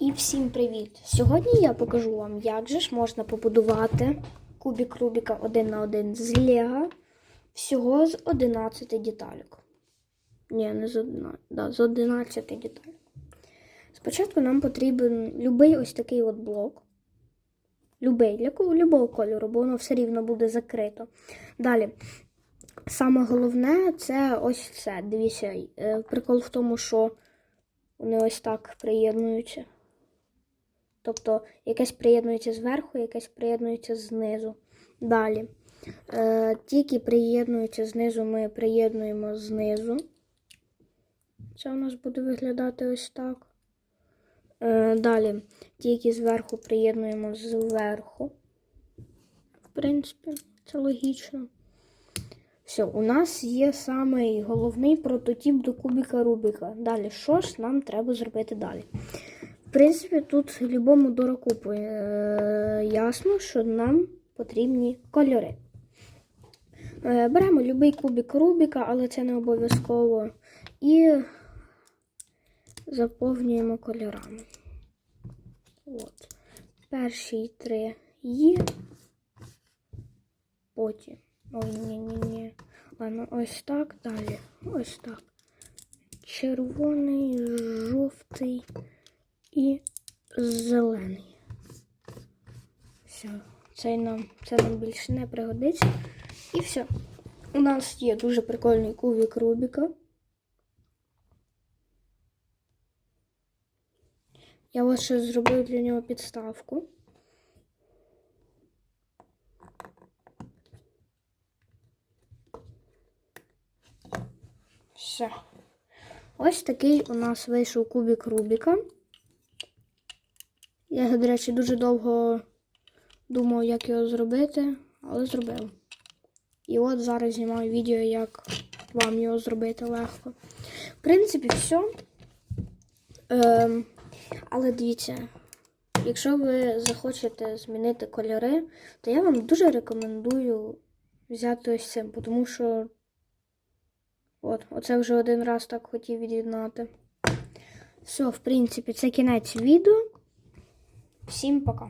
І всім привіт! Сьогодні я покажу вам, як же ж можна побудувати кубик Рубіка один на один з Лего всього з 11 деталек. Ні, не з 11, да, з 11 деталек. Спочатку нам потрібен любий ось такий от блок. Любий, для любого кольору, бо воно все рівно буде закрито. Далі. Саме головне це ось це. Дивіться, е, прикол в тому, що вони ось так приєднуються. Тобто якесь приєднується зверху, якесь приєднується знизу. Далі. Е, ті, які приєднуються знизу, ми приєднуємо знизу. Це у нас буде виглядати ось так. Е, далі. Ті, які зверху приєднуємо зверху. В принципі, це логічно. Все, у нас є самий головний прототип до кубіка Рубіка. Далі, що ж нам треба зробити далі? В принципі, тут любому дураку е, ясно, що нам потрібні кольори. Е, беремо будь-який кубик Рубіка, але це не обов'язково. І заповнюємо кольорами. От. Перші три є. Потім. Ой, ні-ні-ні. Ладно, ось так далі. Ось так. Червоний, жовтий і зелений. Все, цей нам, це нам більше не пригодиться. І все. У нас є дуже прикольний кубик Рубіка. Я ось ще зробив для нього підставку. Все. Ось такий у нас вийшов кубик Рубіка. Я, до речі, дуже довго думав, як його зробити, але зробив. І от зараз знімаю відео, як вам його зробити легко. В принципі, все. Ем, але дивіться, якщо ви захочете змінити кольори, то я вам дуже рекомендую взяти ось цим, тому що От, оце вже один раз так хотів від'єднати. Все, в принципі, це кінець відео. Всім пока.